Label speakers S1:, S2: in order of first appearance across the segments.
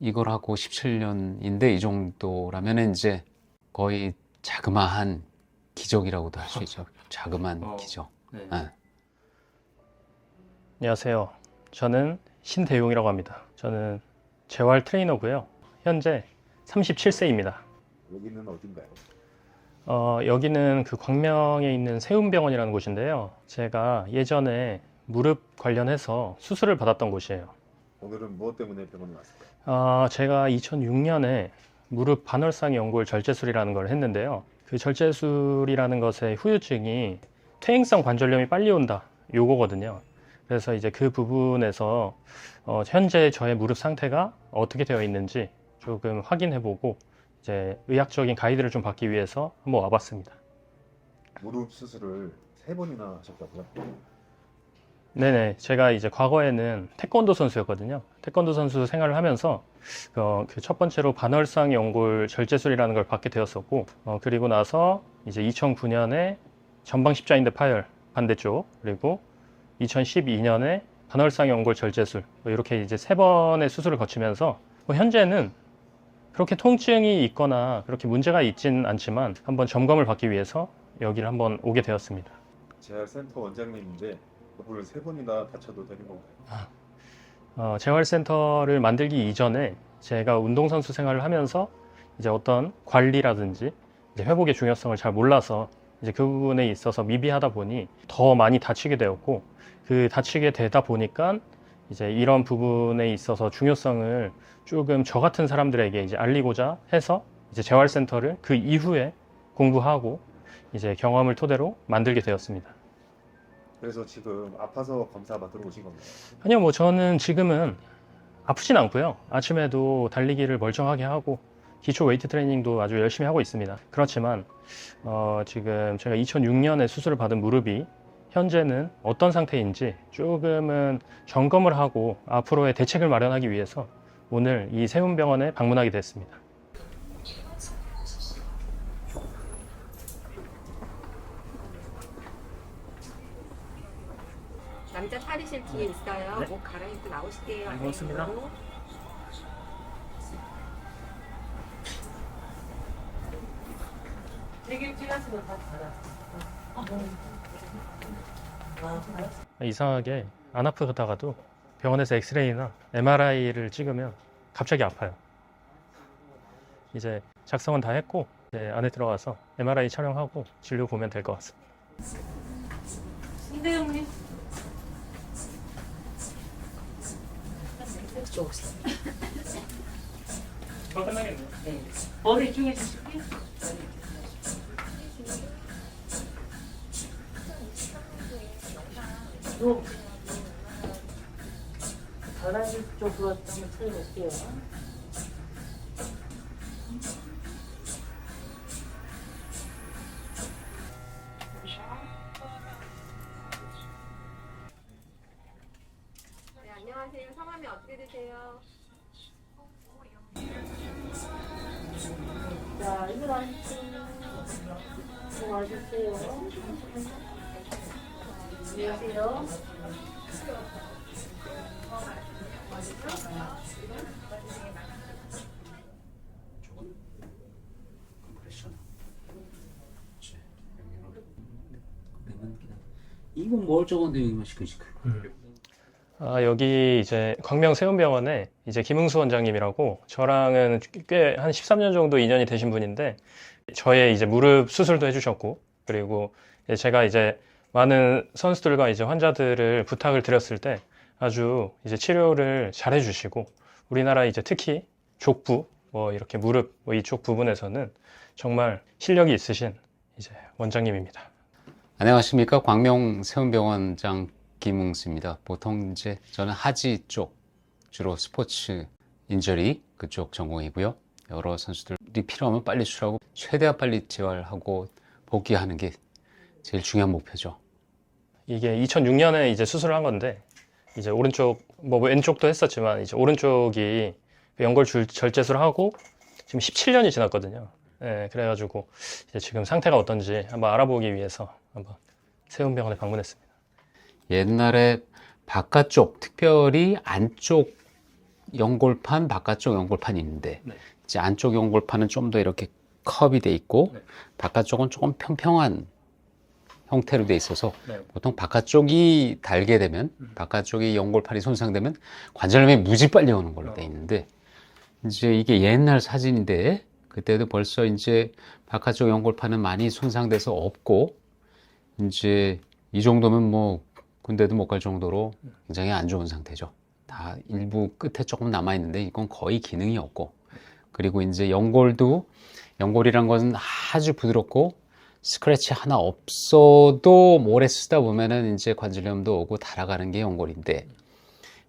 S1: 이걸 하고 17년인데 이 정도라면 이제 거의 자그마한 기적이라고도 할 수 있죠. 자그마한
S2: 어.
S1: 기적.
S2: 네.
S1: 예.
S3: 안녕하세요. 저는 신대용이라고 합니다. 저는 재활 트레이너고요. 현재 37세입니다.
S4: 여기는 어딘가요?
S3: 어, 여기는 그 광명에 있는 세운병원이라는 곳인데요. 제가 예전에 무릎 관련해서 수술을 받았던 곳이에요.
S4: 오늘은 무엇 때문에 병원에 왔을까요?
S3: 아, 제가 2006년에 무릎 반월상 연골 절제술이라는 걸 했는데요. 그 절제술이라는 것의 후유증이 퇴행성 관절염이 빨리 온다. 요거거든요. 그래서 이제 그 부분에서 어, 현재 저의 무릎 상태가 어떻게 되어 있는지 조금 확인해보고 이제 의학적인 가이드를 좀 받기 위해서 한번 와봤습니다.
S4: 무릎 수술을 세 번이나 하셨다고요?
S3: 네네. 제가 이제 과거에는 태권도 선수였거든요. 태권도 선수 생활을 하면서 어, 그 첫 번째로 반월상 연골 절제술이라는 걸 받게 되었었고, 어, 그리고 나서 이제 2009년에 전방 십자인대 파열 반대쪽, 그리고 2012년에 반월상 연골 절제술 뭐 이렇게 이제 세 번의 수술을 거치면서 뭐 현재는 그렇게 통증이 있거나 그렇게 문제가 있진 않지만 한번 점검을 받기 위해서 여기를 한번 오게 되었습니다.
S4: 재활센터 원장님인데 무릎을 세 번이나 다쳐도 되는 건가요?
S3: 어, 재활센터를 만들기 이전에 제가 운동선수 생활을 하면서 이제 어떤 관리라든지 이제 회복의 중요성을 잘 몰라서 이제 그 부분에 있어서 미비하다 보니 더 많이 다치게 되었고 그 다치게 되다 보니까 이제 이런 부분에 있어서 중요성을 조금 저 같은 사람들에게 이제 알리고자 해서 이제 재활센터를 그 이후에 공부하고 이제 경험을 토대로 만들게 되었습니다.
S4: 그래서 지금 아파서 검사 받으러 오신 건가요?
S3: 아니요, 뭐 저는 지금은 아프진 않고요. 아침에도 달리기를 멀쩡하게 하고 기초 웨이트 트레이닝도 아주 열심히 하고 있습니다. 그렇지만 어, 지금 제가 2006년에 수술을 받은 무릎이 현재는 어떤 상태인지 조금은 점검을 하고 앞으로의 대책을 마련하기 위해서 오늘 이 세운병원에 방문하게 됐습니다.
S5: 남자 탈의실 뒤에 있어요. 옷 갈아입고 나오실게요.
S2: 네, 고맙습니다.
S5: 안으로.
S3: 이상하게 안 아프다가도 병원에서 엑스레이나 MRI를 찍으면 갑자기 아파요. 이제 작성은 다 했고 이제 안에 들어가서 MRI 촬영하고 진료 보면 될 것 같습니다.
S5: 신대영님.
S3: 끝나겠네요.
S5: 머리 중에 주실게요. 요 바라지 쪽으로 한번 틀어볼게요. 와주세요. 안녕하세요.
S1: 이건 뭘 적었는데 여기만 시큰시큰.
S3: 아, 여기 이제 광명 세운병원에 이제 김흥수 원장님이라고 저랑은 꽤 한 13년 정도 인연이 되신 분인데 저의 이제 무릎 수술도 해주셨고 그리고 제가 이제 많은 선수들과 이제 환자들을 부탁을 드렸을 때 아주 이제 치료를 잘 해주시고 우리나라 이제 특히 족부 뭐 이렇게 무릎 뭐 이쪽 부분에서는 정말 실력이 있으신 이제 원장님입니다.
S1: 안녕하십니까 광명 세운병원장 김웅수입니다. 보통 이제 저는 하지 쪽 주로 스포츠 인저리 그쪽 전공이고요. 여러 선수들이 필요하면 빨리 수술하고 최대한 빨리 재활하고 복귀하는 게 제일 중요한 목표죠.
S3: 이게 2006년에 이제 수술을 한 건데 이제 오른쪽 뭐 왼쪽도 했었지만 이제 오른쪽이 연골 줄 절제술을 하고 지금 17년이 지났거든요. 예, 그래가지고 이제 지금 상태가 어떤지 한번 알아보기 위해서 한번 세운병원에 방문했습니다.
S1: 옛날에 바깥쪽, 특별히 안쪽이 연골판, 바깥쪽 연골판이 있는데
S3: 네.
S1: 이제 안쪽 연골판은 좀 더 이렇게 컵이 돼 있고
S3: 네.
S1: 바깥쪽은 조금 평평한 형태로 돼 있어서
S3: 네.
S1: 보통 바깥쪽이 달게 되면
S3: 음.
S1: 바깥쪽이 연골판이 손상되면 관절염이 무지 빨리 오는 걸로 돼
S3: 어.
S1: 있는데 이제 이게 옛날 사진인데 그때도 벌써 이제 바깥쪽 연골판은 많이 손상돼서 없고 이제 이 정도면 뭐 군대도 못 갈 정도로 굉장히 안 좋은 상태죠. 다 일부 끝에 조금 남아 있는데 이건 거의 기능이 없고 그리고 이제 연골도 연골이란 것은 아주 부드럽고 스크래치 하나 없어도 오래 쓰다 보면은 이제 관절염도 오고 달아가는 게 연골인데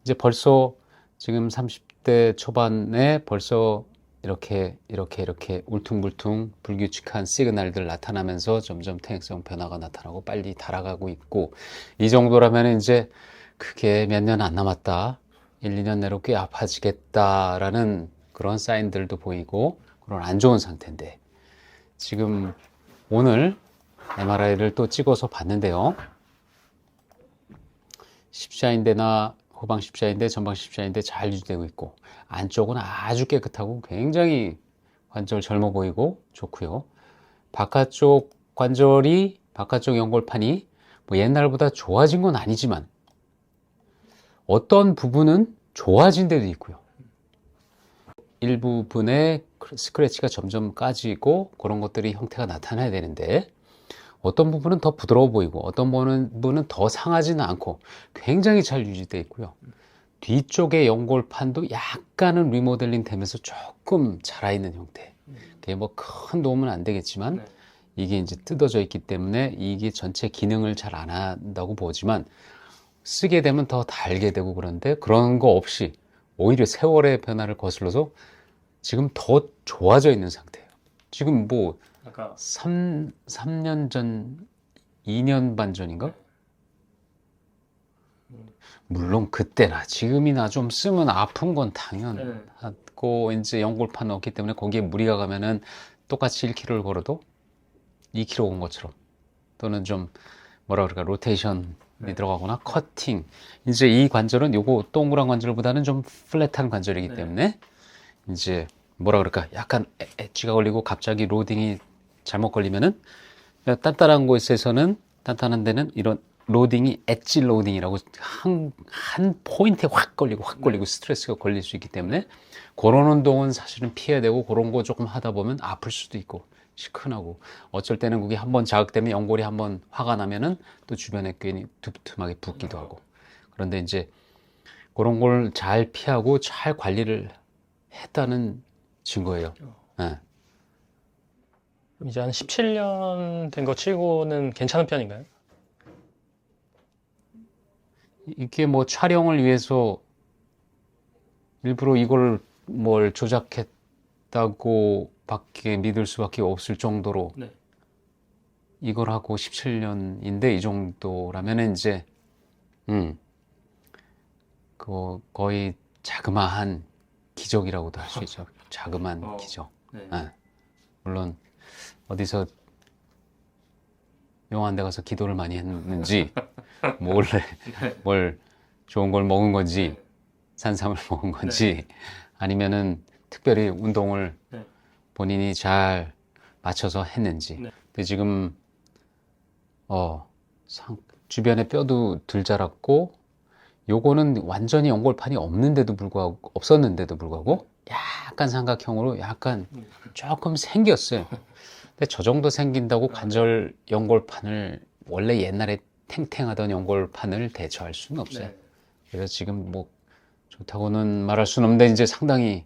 S1: 이제 벌써 지금 30대 초반에 벌써 이렇게 이렇게 이렇게 울퉁불퉁 불규칙한 시그널들 나타나면서 점점 퇴행성 변화가 나타나고 빨리 달아가고 있고 이 정도라면 이제 그게 몇 년 안 남았다. 1, 2년 내로 꽤 아파지겠다라는 그런 사인들도 보이고 그런 안 좋은 상태인데 지금 오늘 MRI를 또 찍어서 봤는데요. 십자인대나 후방 십자인대, 전방 십자인대 잘 유지되고 있고 안쪽은 아주 깨끗하고 굉장히 관절 젊어 보이고 좋고요. 바깥쪽 관절이 바깥쪽 연골판이 뭐 옛날보다 좋아진 건 아니지만 어떤 부분은 좋아진 데도 있고요. 일부분의 스크래치가 점점 까지고 그런 것들이 형태가 나타나야 되는데 어떤 부분은 더 부드러워 보이고 어떤 부분은 더 상하지는 않고 굉장히 잘 유지되어 있고요. 뒤쪽의 연골판도 약간은 리모델링 되면서 조금 자라있는 형태. 그게 뭐 큰 도움은 안 되겠지만
S3: 네.
S1: 이게 이제 뜯어져 있기 때문에 이게 전체 기능을 잘 안 한다고 보지만 쓰게 되면 더 달게 되고 그런데 그런 거 없이 오히려 세월의 변화를 거슬러서 지금 더 좋아져 있는 상태예요. 지금 뭐
S3: 아까
S1: 3, 3년 전, 2년 반 전인가? 물론 그때나 지금이나 좀 쓰면 아픈 건 당연하고 이제 연골판 없기 때문에 거기에 무리가 가면은 똑같이 1km를 걸어도 2km 온 것처럼 또는 좀 뭐라 그럴까 로테이션이
S3: 네.
S1: 들어가거나 커팅 이제 이 관절은 요거 동그란 관절보다는 좀 플랫한 관절이기
S3: 네.
S1: 때문에 이제 뭐라 그럴까 약간 에- 엣지가 걸리고 갑자기 로딩이 잘못 걸리면은 단단한 곳에서는 단단한 데는 이런 로딩이 엣지 로딩이라고 한, 한 포인트에 확 걸리고 확 걸리고 스트레스가 걸릴 수 있기 때문에 그런 운동은 사실은 피해야 되고 그런 거 조금 하다 보면 아플 수도 있고 시큰하고 어쩔 때는 그게 한번 자극되면 연골이 한번 화가 나면은 또 주변에 괜히 두툼하게 붓기도 하고 그런데 이제 그런 걸 잘 피하고 잘 관리를 했다는 증거예요. 예.
S3: 이제 한 17년 된 거 치고는 괜찮은 편인가요?
S1: 이게 뭐 촬영을 위해서 일부러 이걸 뭘 조작했 다고 밖에 믿을 수밖에 없을 정도로
S3: 네.
S1: 이걸 하고 17년인데 이 정도라면은 이제 음, 그 거의 자그마한 기적이라고도 할 수 있죠. 자그마한
S3: 어.
S1: 기적.
S3: 네.
S1: 예. 물론 어디서 용한 데 가서 기도를 많이 했는지 몰래 뭘 좋은 걸 먹은 건지 산삼을 먹은 건지 아니면은 특별히 운동을
S3: 네.
S1: 본인이 잘 맞춰서 했는지
S3: 네.
S1: 근데 지금 어 상, 주변에 뼈도 들 자랐고 요거는 완전히 연골판이 없는데도 불구하고 없었는데도 불구하고 약간 삼각형으로 약간 조금 생겼어요. 근데 저 정도 생긴다고 관절 연골판을 원래 옛날에 탱탱하던 연골판을 대처할 수는 없어요.
S3: 네.
S1: 그래서 지금 뭐 좋다고는 말할 수는 없는데 이제 상당히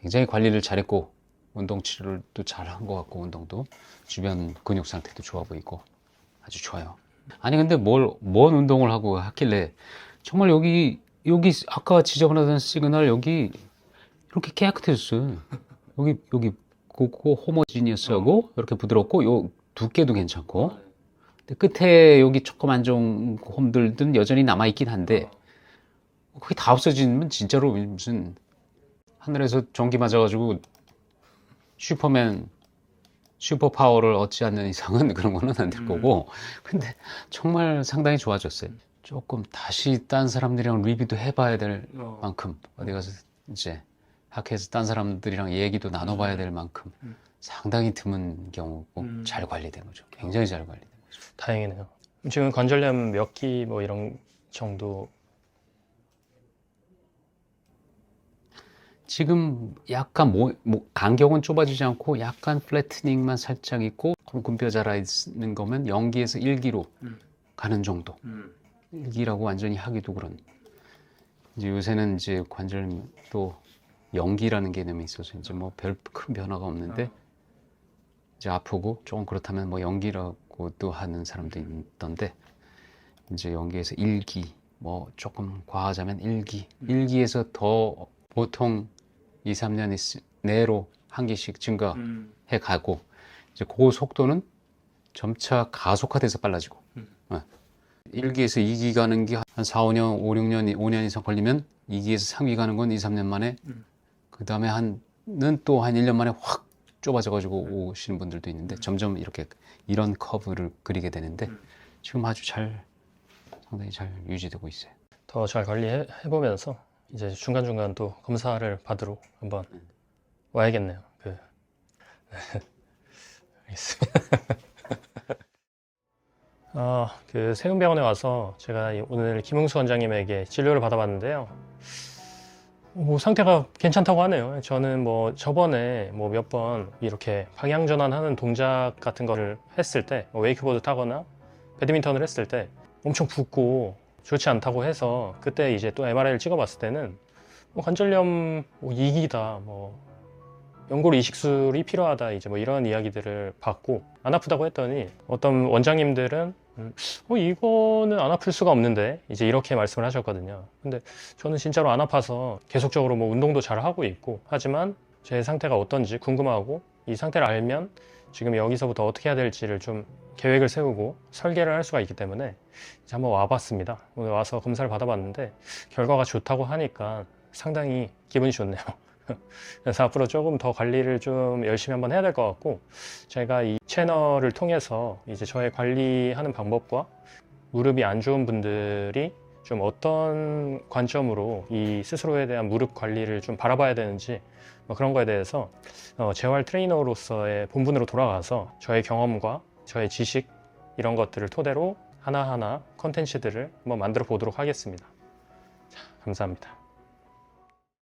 S1: 굉장히 관리를 잘했고 운동 치료도 잘한 것 같고 운동도 주변 근육 상태도 좋아 보이고 아주 좋아요. 아니 근데 뭘 뭔 운동을 하고 하길래 정말 여기 여기 아까 지저분하던 시그널 여기 이렇게 깨끗해졌어요. 여기 여기 고고 호모지니어스하고 이렇게 부드럽고 요 두께도 괜찮고 근데 끝에 여기 조금 안 좋은 홈들은 여전히 남아 있긴 한데 거의 다 없어지면 진짜로 무슨 하늘에서 전기 맞아가지고 슈퍼맨 슈퍼 파워를 얻지 않는 이상은 그런 거는 안될
S3: 음.
S1: 거고 근데 정말 상당히 좋아졌어요. 조금 다시 딴 사람들이랑 리뷰도 해봐야 될
S3: 어.
S1: 만큼 어디 가서 이제 학회에서 딴 사람들이랑 얘기도 나눠봐야 될 만큼
S3: 음.
S1: 상당히 드문 경우고
S3: 음.
S1: 잘 관리된 거죠. 굉장히 잘 관리된 거죠.
S3: 다행이네요. 지금 관절염 몇 기 뭐 이런 정도
S1: 지금 약간 모, 모- 간격은 좁아지지 않고 약간 플래트닝만 살짝 있고 굶뼈 자라 있는 거면 0기에서 1기로
S3: 음.
S1: 가는 정도. 1기라고 완전히 하기도 그런. 이제 요새는 이제 관절도 0기라는 개념이 있어서 이제 뭐 별 큰 변화가 없는데 이제 아프고 조금 그렇다면 뭐 0기라고도 하는 사람도 있던데 이제 0기에서 1기 뭐 조금 과하자면 1기 1기에서 더 보통 2, 3년 있- 내로 한 개씩 증가해 가고 이제 그 속도는 점차 가속화돼서 빨라지고
S3: 음.
S1: 어. 1기에서 2기 가는 게 한 4, 5년, 5, 6년, 5년 이상 걸리면 2기에서 3기 가는 건 2, 3년 만에
S3: 음.
S1: 그 다음에 한는 또 한 1년 만에 확 좁아져 가지고 오시는 분들도 있는데 점점 이렇게 이런 커브를 그리게 되는데
S3: 음.
S1: 지금 아주 잘 상당히 잘 유지되고 있어요.
S3: 더 잘 관리해 보면서 이제 중간 중간 또 검사를 받으러 한번 와야겠네요. 그 알겠습니다. 아, 그 세금병원에 와서 제가 이- 오늘 김흥수 원장님에게 진료를 받아봤는데요. 뭐 상태가 괜찮다고 하네요. 저는 뭐 저번에 뭐 몇 번 이렇게 방향 전환하는 동작 같은 거를 했을 때, 뭐 웨이크보드 타거나 배드민턴을 했을 때 엄청 붓고 좋지 않다고 해서 그때 이제 또 MRI를 찍어봤을 때는 뭐 관절염 뭐 2기다, 뭐 연골 이식술이 필요하다 이제 뭐 이런 이야기들을 받고 안 아프다고 했더니 어떤 원장님들은 음, 어 이거는 안 아플 수가 없는데 이제 이렇게 말씀을 하셨거든요. 근데 저는 진짜로 안 아파서 계속적으로 뭐 운동도 잘 하고 있고 하지만 제 상태가 어떤지 궁금하고 이 상태를 알면 지금 여기서부터 어떻게 해야 될지를 좀 계획을 세우고 설계를 할 수가 있기 때문에 이제 한번 와봤습니다. 오늘 와서 검사를 받아봤는데 결과가 좋다고 하니까 상당히 기분이 좋네요. 그래서 앞으로 조금 더 관리를 좀 열심히 한번 해야 될 것 같고 제가 이 채널을 통해서 이제 저의 관리하는 방법과 무릎이 안 좋은 분들이 좀 어떤 관점으로 이 스스로에 대한 무릎 관리를 좀 바라봐야 되는지 뭐 그런 거에 대해서 어, 재활 트레이너로서의 본분으로 돌아가서 저의 경험과 저의 지식 이런 것들을 토대로 하나하나 컨텐츠들을 한번 만들어 보도록 하겠습니다. 자, 감사합니다.